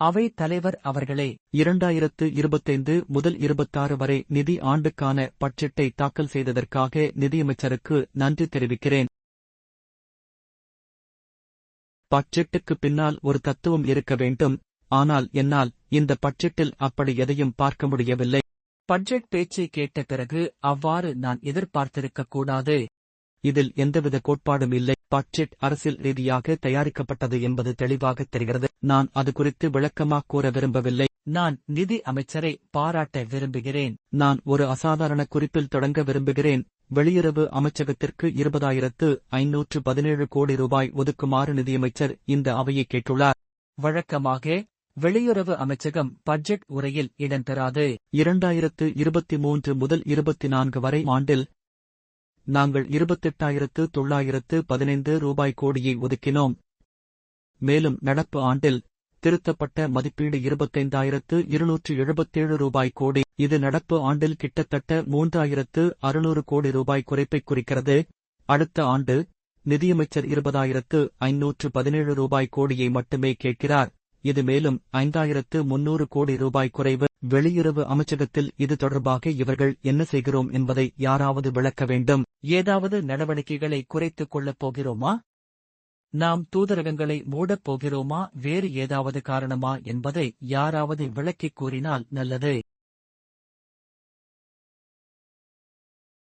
அவை தலைவர் அவர்களே. இரண்டாயிரத்து இருபத்தைந்து முதல் இருபத்தாறு வரை நிதி ஆண்டுக்கான பட்ஜெட்டை தாக்கல் செய்ததற்காக நிதியமைச்சருக்கு நன்றி தெரிவிக்கிறேன். பட்ஜெட்டுக்கு பின்னால் ஒரு தத்துவம் இருக்க வேண்டும். ஆனால் என்னால் இந்த பட்ஜெட்டில் அப்படி எதையும் பார்க்க முடியவில்லை. பட்ஜெட் பேச்சை கேட்ட பிறகு அவ்வாறு நான் எதிர்பார்த்திருக்கக் கூடாது. இதில் எந்தவித கோட்பாடும் இல்லை. பட்ஜெட் அரசியல் ரீதியாக தயாரிக்கப்பட்டது என்பது தெளிவாக தெரிகிறது. நான் அது குறித்து விளக்கமாக கூற விரும்பவில்லை. நான் நிதி அமைச்சரை பாராட்ட விரும்புகிறேன். நான் ஒரு அசாதாரண குறிப்பில் தொடங்க விரும்புகிறேன். வெளியுறவு அமைச்சகத்திற்கு இருபதாயிரத்து ஐநூற்று பதினேழு கோடி ரூபாய் ஒதுக்குமாறு நிதியமைச்சர் இந்த அவையை கேட்டுள்ளார். வழக்கமாக வெளியுறவு அமைச்சகம் பட்ஜெட் உரையில் இடம்பெறாது. இரண்டாயிரத்து இருபத்தி மூன்று முதல் இருபத்தி நான்கு வரை ஆண்டில் நாங்கள் இருபத்தெட்டாயிரத்து தொள்ளாயிரத்து பதினைந்து ரூபாய் கோடியை ஒதுக்கினோம். மேலும் நடப்பு ஆண்டில் திருத்தப்பட்ட மதிப்பீடு இருபத்தைந்தாயிரத்து இருநூற்று எழுபத்தேழு ரூபாய் கோடி. இது நடப்பு ஆண்டில் கிட்டத்தட்ட மூன்றாயிரத்து அறுநூறு கோடி ரூபாய் குறைப்பைக் குறிக்கிறது. அடுத்த ஆண்டு நிதியமைச்சர் இருபதாயிரத்து ஐநூற்று பதினேழு ரூபாய் கோடியை மட்டுமே கேட்கிறார். இது மேலும் ஐந்தாயிரத்து முன்னூறு கோடி ரூபாய் குறைவு. வெளியுறவு அமைச்சகத்தில் இது தொடர்பாக இவர்கள் என்ன செய்கிறோம் என்பதை யாராவது விளக்க வேண்டும். ஏதாவது நடவடிக்கைகளை குறைத்துக் கொள்ளப் போகிறோமா? நாம் தூதரகங்களை மூடப் போகிறோமா? வேறு ஏதாவது காரணமா என்பதை யாராவது விளக்கிக் கூறினால் நல்லது.